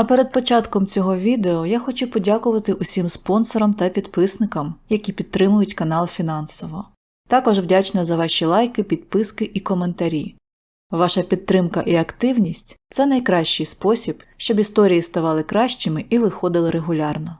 А перед початком цього відео я хочу подякувати усім спонсорам та підписникам, які підтримують канал фінансово. Також вдячна за ваші лайки, підписки і коментарі. Ваша підтримка і активність це найкращий спосіб, щоб історії ставали кращими і виходили регулярно.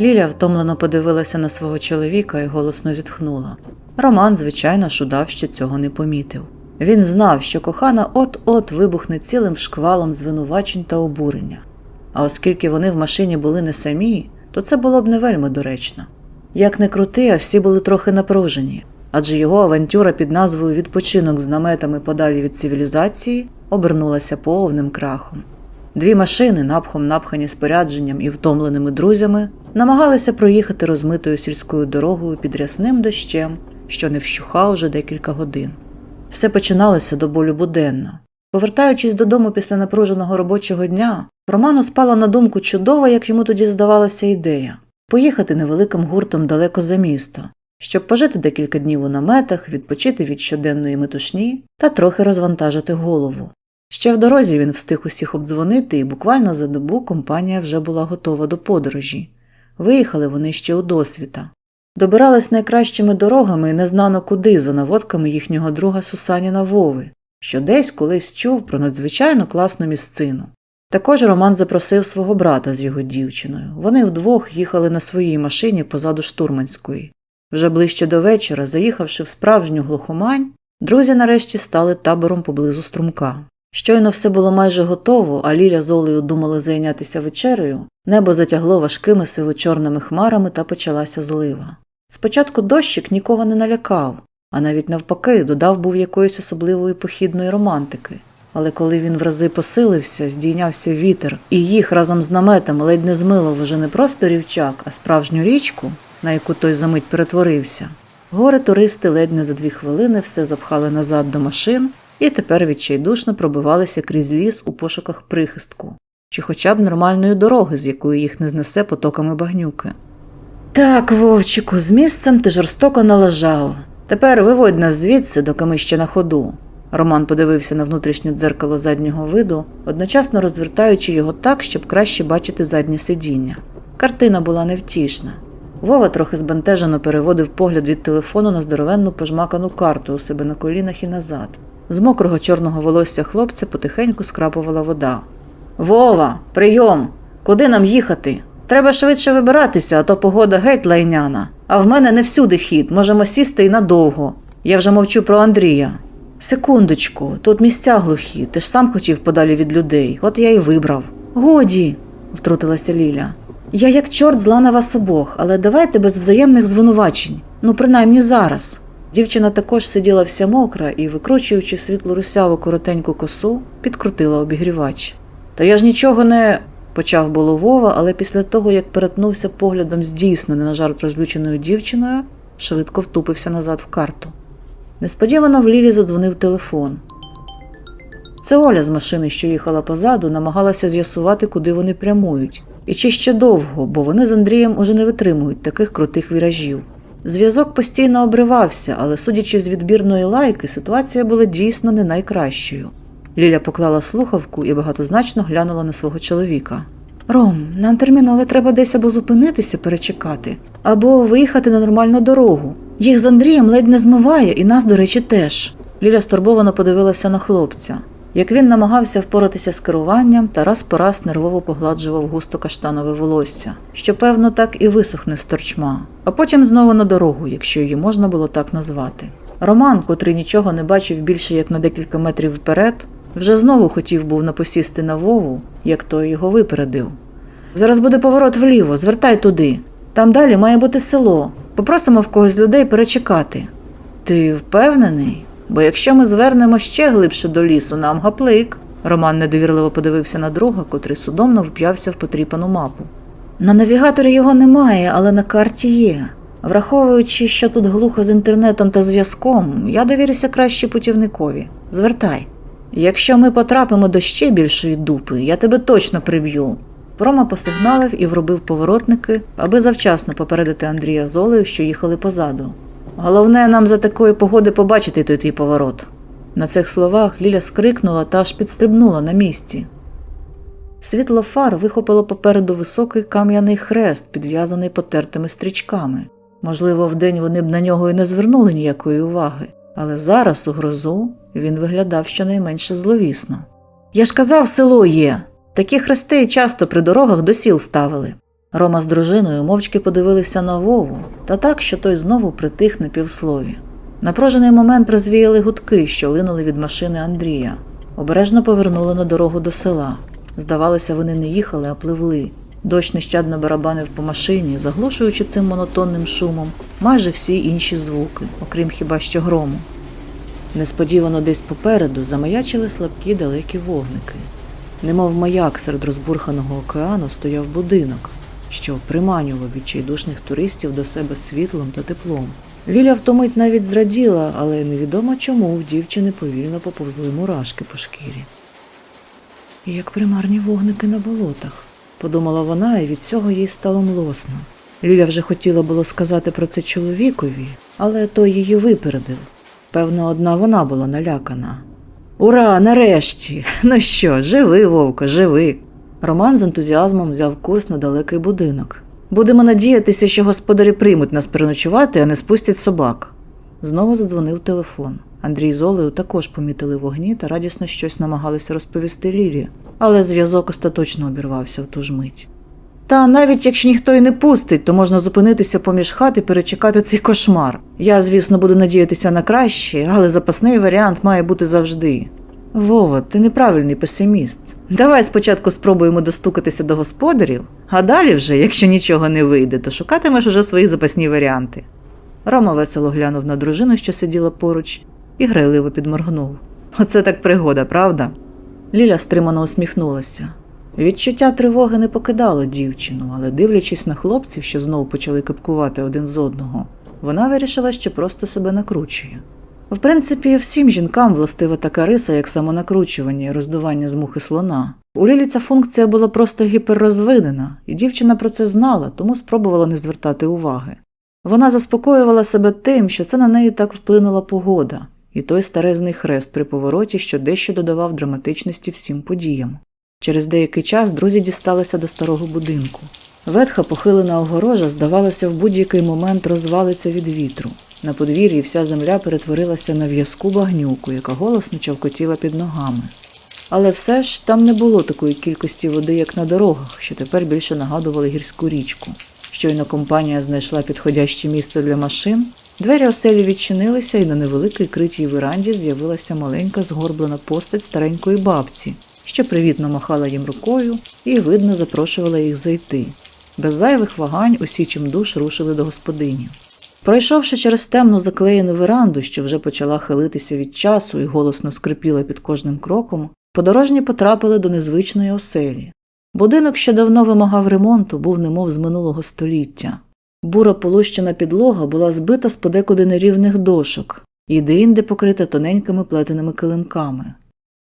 Ліля втомлено подивилася на свого чоловіка і голосно зітхнула. Роман, звичайно ж, удав, що цього не помітив. Він знав, що кохана от-от вибухне цілим шквалом звинувачень та обурення. А оскільки вони в машині були не самі, то це було б не вельми доречно. Як не крути, а всі були трохи напружені, адже його авантюра під назвою Відпочинок з наметами подалі від цивілізації обернулася повним крахом. Дві машини, напхом напхані спорядженням і втомленими друзями, намагалися проїхати розмитою сільською дорогою під рясним дощем, що не вщухав уже декілька годин. Все починалося до болю буденно. Повертаючись додому після напруженого робочого дня, Роману спала на думку чудова, як йому тоді здавалося, ідея поїхати невеликим гуртом далеко за місто, щоб пожити декілька днів у наметах, відпочити від щоденної метушні та трохи розвантажити голову. Ще в дорозі він встиг усіх обдзвонити, і буквально за добу компанія вже була готова до подорожі. Виїхали вони ще у досвіта. Добирались найкращими дорогами і не знано куди за наводками їхнього друга Сусаніна Вови, що десь колись чув про надзвичайно класну місцину. Також Роман запросив свого брата з його дівчиною. Вони вдвох їхали на своїй машині позаду штурманської. Вже ближче до вечора, заїхавши в справжню глухомань, друзі нарешті стали табором поблизу струмка. Щойно все було майже готово, а Ліля з Олею думали зайнятися вечерею, небо затягло важкими сиво-чорними хмарами та почалася злива. Спочатку дощик нікого не налякав, а навіть навпаки додав був якоїсь особливої похідної романтики. Але коли він в рази посилився, здійнявся вітер, і їх разом з наметом ледь не змило вже не просто рівчак, а справжню річку, на яку той за мить перетворився, гори туристи ледь не за дві хвилини все запхали назад до машин і тепер відчайдушно пробивалися крізь ліс у пошуках прихистку, чи хоча б нормальної дороги, з якої їх не знесе потоками багнюки. Так, Вовчику, з місцем ти жорстоко налажав. Тепер виводь нас звідси, доки ми ще на ходу. Роман подивився на внутрішнє дзеркало заднього виду, одночасно розвертаючи його так, щоб краще бачити заднє сидіння. Картина була невтішна. Вова трохи збентежено переводив погляд від телефону на здоровенну пожмакану карту у себе на колінах і назад. З мокрого чорного волосся хлопця потихеньку скрапувала вода. Вова, прийом! Куди нам їхати? Треба швидше вибиратися, а то погода геть лайняна. А в мене не всюди хід, можемо сісти і надовго. Я вже мовчу про Андрія. Секундочку, тут місця глухі, ти ж сам хотів подалі від людей, от я й вибрав. Годі, втрутилася Ліля. Я як чорт зла на вас обох, але давайте без взаємних звинувачень. Ну, принаймні зараз. Дівчина також сиділа вся мокра і, викручуючи світло русяву коротеньку косу, підкрутила обігрівач. Та я ж нічого не. Почав було Вова, але після того, як перетнувся поглядом з дійсно не на жарт розлюченою дівчиною, швидко втупився назад в карту. Несподівано в Лілі задзвонив телефон. Це Оля з машини, що їхала позаду, намагалася з'ясувати, куди вони прямують, і чи ще довго, бо вони з Андрієм уже не витримують таких крутих віражів. Зв'язок постійно обривався, але, судячи з відбірної лайки, ситуація була дійсно не найкращою. Ліля поклала слухавку і багатозначно глянула на свого чоловіка. Ром, нам терміново треба десь або зупинитися, перечекати, або виїхати на нормальну дорогу. Їх з Андрієм ледь не змиває, і нас, до речі, теж. Ліля стурбовано подивилася на хлопця. Як він намагався впоратися з керуванням, та раз по раз нервово погладжував густо каштанове волосся, що, певно, так і висохне з торчма, а потім знову на дорогу, якщо її можна було так назвати. Роман, котрий нічого не бачив більше як на декілька метрів вперед, вже знову хотів був напосісти на Вову, як той його випередив. Зараз буде поворот вліво, звертай туди. Там далі має бути село. Попросимо в когось людей перечекати. Ти впевнений? Бо якщо ми звернемо ще глибше до лісу, нам гаплик. Роман недовірливо подивився на друга, котрий судомно вп'явся в потріпану мапу. На навігаторі його немає, але на карті є. Враховуючи, що тут глухо з інтернетом та зв'язком, я довірюся краще путівникові. Звертай. Якщо ми потрапимо до ще більшої дупи, я тебе точно приб'ю. Рома посигналив і вробив поворотники, аби завчасно попередити Андрія з що їхали позаду. Головне нам за такої погоди побачити той твій поворот. На цих словах Ліля скрикнула та аж підстрибнула на місці. Світло фар вихопило попереду високий кам'яний хрест, підв'язаний потертими стрічками. Можливо, вдень вони б на нього і не звернули ніякої уваги, але зараз у грозу він виглядав щонайменше зловісно. Я ж казав, село є. Такі хрести часто при дорогах до сіл ставили. Рома з дружиною мовчки подивилися на Вову, та так, що той знову притих на півслові. Напружений момент розвіяли гудки, що линули від машини Андрія. Обережно повернули на дорогу до села. Здавалося, вони не їхали, а пливли. Дощ нещадно барабанив по машині, заглушуючи цим монотонним шумом майже всі інші звуки, окрім хіба що грому. Несподівано десь попереду замаячили слабкі далекі вогники. Немов маяк серед розбурханого океану стояв будинок, що приманював відчайдушних туристів до себе світлом та теплом. Ліля втомить навіть зраділа, але невідомо чому в дівчини повільно поповзли мурашки по шкірі. Як примарні вогники на болотах, подумала вона, і від цього їй стало млосно. Ліля вже хотіла було сказати про це чоловікові, але той її випередив. Певно, одна вона була налякана. Ура, нарешті! Ну що, живи, вовко, живи. Роман з ентузіазмом взяв курс на далекий будинок. Будемо надіятися, що господарі приймуть нас переночувати, а не спустять собак. Знову задзвонив телефон. Андрій з Олею також помітили вогні та радісно щось намагалися розповісти Лілі, але зв'язок остаточно обірвався в ту ж мить. Та навіть якщо ніхто і не пустить, то можна зупинитися поміж хат і перечекати цей кошмар. Я, звісно, буду надіятися на краще, але запасний варіант має бути завжди. Вова, ти неправильний песиміст. Давай спочатку спробуємо достукатися до господарів, а далі вже, якщо нічого не вийде, то шукатимеш уже свої запасні варіанти. Рома весело глянув на дружину, що сиділа поруч, і грайливо підморгнув. Оце так пригода, правда? Ліля стримано усміхнулася. Відчуття тривоги не покидало дівчину, але дивлячись на хлопців, що знову почали кипкувати один з одного, вона вирішила, що просто себе накручує. В принципі, всім жінкам властива така риса, як самонакручування і роздування з мухи слона. У Лілі ця функція була просто гіперрозвинена, і дівчина про це знала, тому спробувала не звертати уваги. Вона заспокоювала себе тим, що це на неї так вплинула погода, і той старезний хрест при повороті, що дещо додавав драматичності всім подіям. Через деякий час друзі дісталися до старого будинку. Ветха похилена огорожа, здавалося, в будь-який момент розвалиться від вітру. На подвір'ї вся земля перетворилася на в'язку багнюку, яка голосно чавкотіла під ногами. Але все ж там не було такої кількості води, як на дорогах, що тепер більше нагадували гірську річку. Щойно компанія знайшла підходяще місце для машин, двері оселі відчинилися, і на невеликій критій веранді з'явилася маленька згорблена постать старенької бабці, що привітно махала їм рукою і, видно, запрошувала їх зайти. Без зайвих вагань усі чимдуж рушили до господині. Пройшовши через темну заклеєну веранду, що вже почала хилитися від часу і голосно скрипіла під кожним кроком, подорожні потрапили до незвичної оселі. Будинок, що давно вимагав ремонту, був немов з минулого століття. Бура полущена підлога була збита з подекуди нерівних дошок, і де-інде покрита тоненькими плетеними килимками.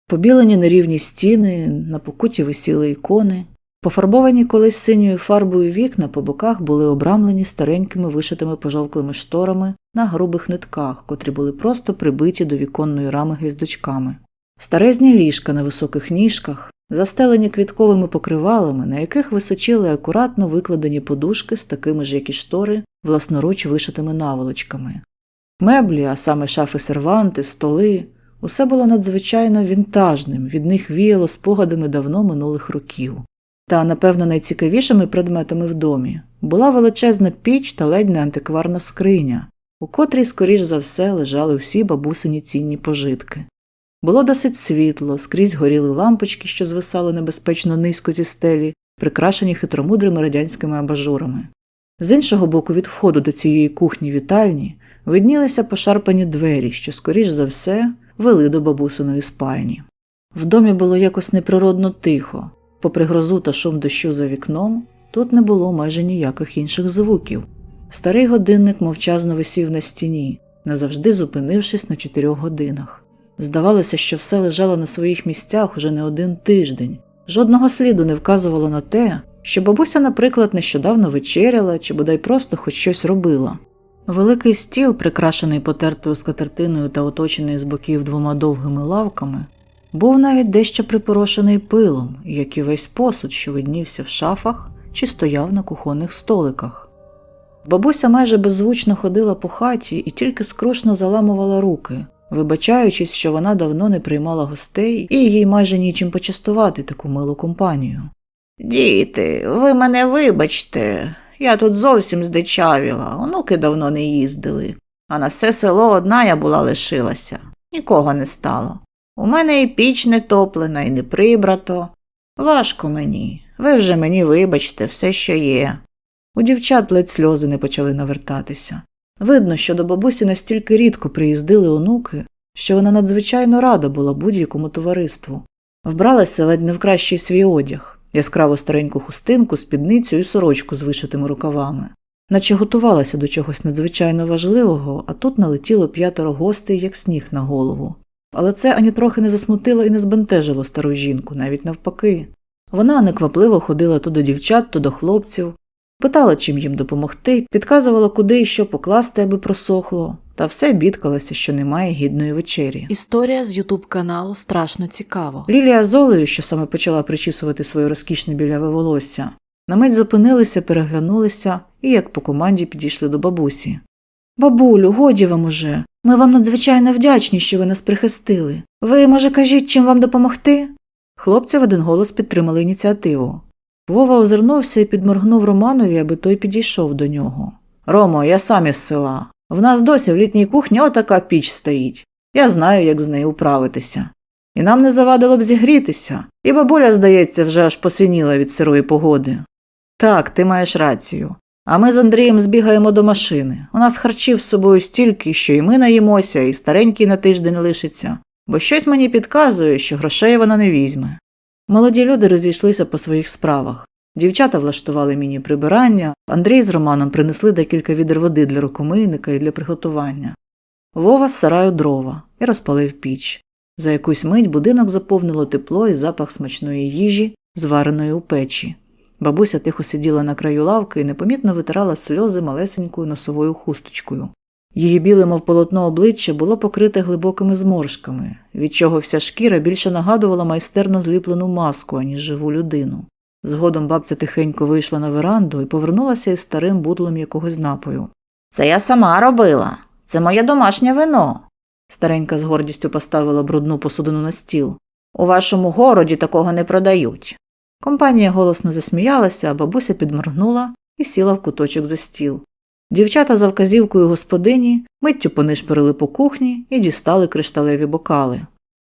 Побілені нерівні стіни, на покуті висіли ікони. Пофарбовані колись синьою фарбою вікна по боках були обрамлені старенькими вишитими пожовклими шторами на грубих нитках, котрі були просто прибиті до віконної рами гвіздочками. Старезні ліжка на високих ніжках, застелені квітковими покривалами, на яких височили акуратно викладені подушки з такими ж, як і штори, власноруч вишитими наволочками. Меблі, а саме шафи серванти, столи, усе було надзвичайно вінтажним, від них віяло спогадами давно минулих років. Та, напевно, найцікавішими предметами в домі була величезна піч та ледь не антикварна скриня, у котрій, скоріш за все, лежали всі бабусині цінні пожитки. Було досить світло, скрізь горіли лампочки, що звисали небезпечно низько зі стелі, прикрашені хитромудрими радянськими абажурами. З іншого боку, від входу до цієї кухні вітальні виднілися пошарпані двері, що, скоріш за все, вели до бабусиної спальні. В домі було якось неприродно тихо. Попри грозу та шум дощу за вікном, тут не було майже ніяких інших звуків. Старий годинник мовчазно висів на стіні, назавжди зупинившись на чотирьох годинах. Здавалося, що все лежало на своїх місцях уже не один тиждень. Жодного сліду не вказувало на те, що бабуся, наприклад, нещодавно вечеряла чи бодай просто хоч щось робила. Великий стіл, прикрашений потертою скатертиною та оточений з боків двома довгими лавками, був навіть дещо припорошений пилом, як і весь посуд, що виднівся в шафах чи стояв на кухонних столиках. Бабуся майже беззвучно ходила по хаті і тільки скрушно заламувала руки, вибачаючись, що вона давно не приймала гостей і їй майже нічим почастувати таку милу компанію. Діти, ви мене вибачте, я тут зовсім здичавіла, онуки давно не їздили, а на все село одна я була лишилася, нікого не стало. У мене і піч не топлена, і не прибрато. Важко мені, ви вже мені вибачте все, що є. У дівчат ледь сльози не почали навертатися. Видно, що до бабусі настільки рідко приїздили онуки, що вона надзвичайно рада була будь-якому товариству. Вбралася ледь не в кращий свій одяг, яскраву стареньку хустинку, спідницю і сорочку з вишитими рукавами. Наче готувалася до чогось надзвичайно важливого, а тут налетіло п'ятеро гостей, як сніг на голову. Але це ані трохи не засмутило і не збентежило стару жінку, навіть навпаки. Вона неквапливо ходила то до дівчат, то до хлопців, питала, чим їм допомогти, підказувала, куди і що покласти, аби просохло, та все бідкалася, що немає гідної вечері. Історія з Ютуб каналу страшно цікаво. Лілія з Олею, що саме почала причісувати своє розкішне біляве волосся, на мить зупинилися, переглянулися і, як по команді, підійшли до бабусі. Бабулю, годі вам уже. Ми вам надзвичайно вдячні, що ви нас прихистили. Ви, може, кажіть, чим вам допомогти? Хлопці в один голос підтримали ініціативу. Вова озирнувся і підморгнув Романові, аби той підійшов до нього. Ромо, я сам із села. В нас досі в літній кухні отака піч стоїть. Я знаю, як з нею управитися. І нам не завадило б зігрітися, і бабуля, здається, вже аж посиніла від сирої погоди. Так, ти маєш рацію. А ми з Андрієм збігаємо до машини. У нас харчів з собою стільки, що і ми наїмося, і старенький на тиждень лишиться, бо щось мені підказує, що грошей вона не візьме. Молоді люди розійшлися по своїх справах. Дівчата влаштували міні прибирання, Андрій з Романом принесли декілька відер води для рукомийника і для приготування. Вова з сараю дрова і розпалив піч. За якусь мить будинок заповнило тепло і запах смачної їжі, звареної у печі. Бабуся тихо сиділа на краю лавки і непомітно витирала сльози малесенькою носовою хусточкою. Її біле, мов полотно обличчя, було покрите глибокими зморшками, від чого вся шкіра більше нагадувала майстерно зліплену маску, аніж живу людину. Згодом бабця тихенько вийшла на веранду і повернулася із старим бутлем якогось напою. Це я сама робила. Це моє домашнє вино. Старенька з гордістю поставила брудну посудину на стіл. У вашому городі такого не продають. Компанія голосно засміялася, а бабуся підморгнула і сіла в куточок за стіл. Дівчата за вказівкою господині миттю понишпорили по кухні і дістали кришталеві бокали.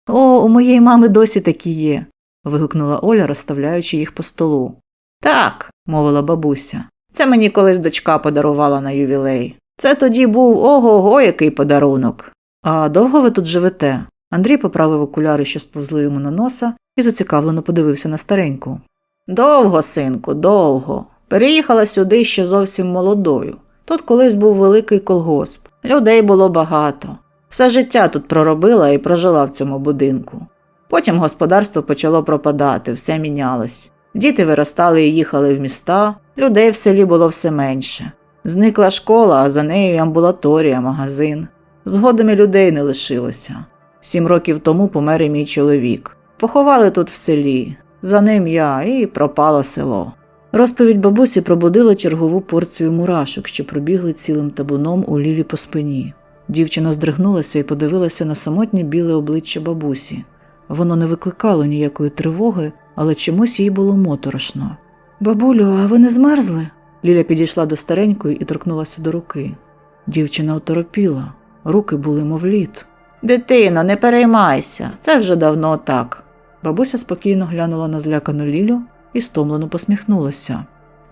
О, у моєї мами досі такі є. вигукнула Оля, розставляючи їх по столу. Так, мовила бабуся. Це мені колись дочка подарувала на ювілей. Це тоді був ого го який подарунок. А довго ви тут живете? Андрій поправив окуляри, що сповзли йому на носа, і зацікавлено подивився на стареньку. Довго, синку, довго. Переїхала сюди ще зовсім молодою. Тут колись був великий колгосп. Людей було багато. Все життя тут проробила і прожила в цьому будинку. Потім господарство почало пропадати, все мінялось. Діти виростали і їхали в міста, людей в селі було все менше. Зникла школа, а за нею й амбулаторія, магазин. Згодом і людей не лишилося. Сім років тому помер і мій чоловік. Поховали тут в селі. За ним я і пропало село. Розповідь бабусі пробудила чергову порцію мурашок, що пробігли цілим табуном у лілі по спині. Дівчина здригнулася і подивилася на самотнє біле обличчя бабусі. Воно не викликало ніякої тривоги, але чомусь їй було моторошно. Бабулю, а ви не змерзли? Ліля підійшла до старенької і торкнулася до руки. Дівчина оторопіла, руки були мов лід. Дитино, не переймайся, це вже давно так. Бабуся спокійно глянула на злякану Лілю і стомлено посміхнулася.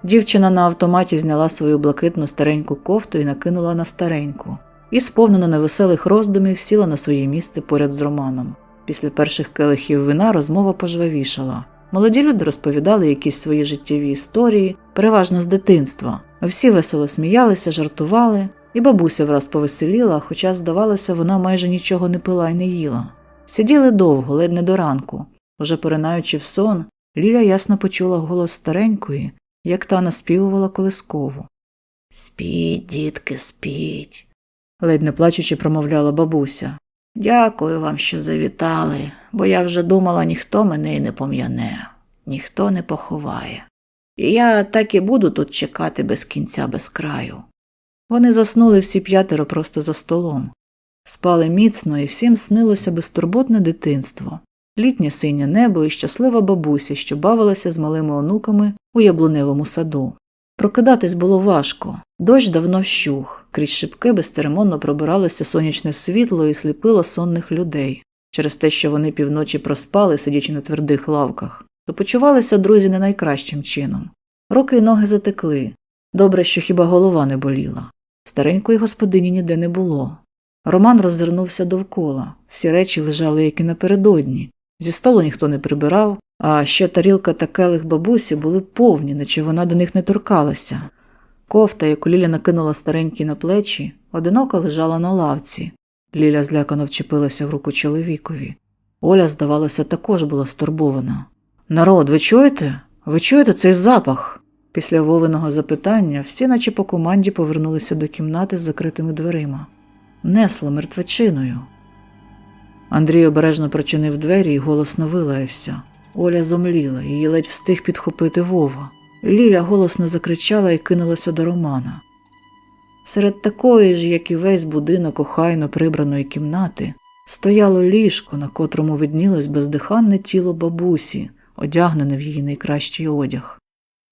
Дівчина на автоматі зняла свою блакитну стареньку кофту і накинула на стареньку, і, сповнена невеселих роздумів, сіла на своє місце поряд з Романом. Після перших келихів вина розмова пожвавішала. Молоді люди розповідали якісь свої життєві історії, переважно з дитинства. Всі весело сміялися, жартували, і бабуся враз повеселіла, хоча, здавалося, вона майже нічого не пила й не їла. Сиділи довго, ледь не до ранку. Уже поринаючи в сон, Ліля ясно почула голос старенької, як та наспівувала колискову. Спіть, дітки, спіть, ледь не плачучи промовляла бабуся. Дякую вам, що завітали, бо я вже думала, ніхто мене й не пом'яне, ніхто не поховає. І я так і буду тут чекати без кінця, без краю. Вони заснули всі п'ятеро просто за столом. Спали міцно і всім снилося безтурботне дитинство, літнє синє небо і щаслива бабуся, що бавилася з малими онуками у яблуневому саду. Прокидатись було важко. Дощ давно вщух, крізь шибки безцеремонно пробиралося сонячне світло і сліпило сонних людей. Через те, що вони півночі проспали, сидячи на твердих лавках, то почувалися друзі не найкращим чином. Руки й ноги затекли. Добре, що хіба голова не боліла. Старенької господині ніде не було. Роман роззирнувся довкола. Всі речі лежали, як і напередодні. Зі столу ніхто не прибирав, а ще тарілка та келих бабусі були повні, наче вона до них не торкалася. Кофта, яку Ліля накинула старенькій на плечі, одиноко лежала на лавці. Ліля злякано вчепилася в руку чоловікові. Оля, здавалося, також була стурбована. Народ, ви чуєте? Ви чуєте цей запах? Після Вовиного запитання всі, наче по команді, повернулися до кімнати з закритими дверима. Несло мертвечиною. Андрій обережно прочинив двері і голосно вилаявся. Оля зомліла, її ледь встиг підхопити Вова. Ліля голосно закричала і кинулася до Романа. Серед такої ж, як і весь будинок охайно прибраної кімнати, стояло ліжко, на котрому виднілось бездиханне тіло бабусі, одягнене в її найкращий одяг.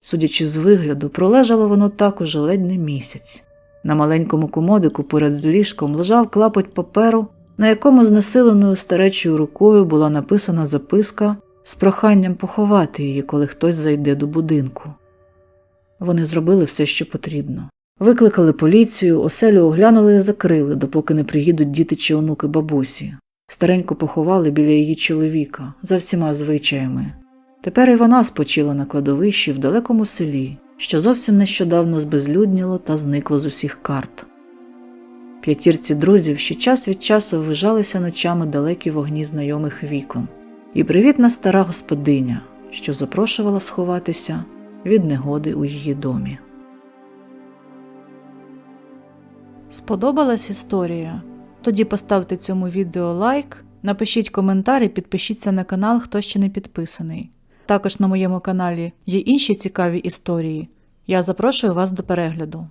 Судячи з вигляду, пролежало воно так уже ледь не місяць. На маленькому комодику поряд з ліжком лежав клапоть паперу, на якому знесиленою старечою рукою була написана записка з проханням поховати її, коли хтось зайде до будинку. Вони зробили все, що потрібно. Викликали поліцію, оселю оглянули і закрили, допоки не приїдуть діти чи онуки бабусі. Старенько поховали біля її чоловіка за всіма звичаями. Тепер і вона спочила на кладовищі в далекому селі, що зовсім нещодавно збезлюдніло та зникло з усіх карт. П'ятірці друзів ще час від часу вижалися ночами далекі вогні знайомих вікон, і привітна стара господиня, що запрошувала сховатися від негоди у її домі. Сподобалась історія? Тоді поставте цьому відео лайк, напишіть коментар і підпишіться на канал, хто ще не підписаний. Також на моєму каналі є інші цікаві історії. Я запрошую вас до перегляду.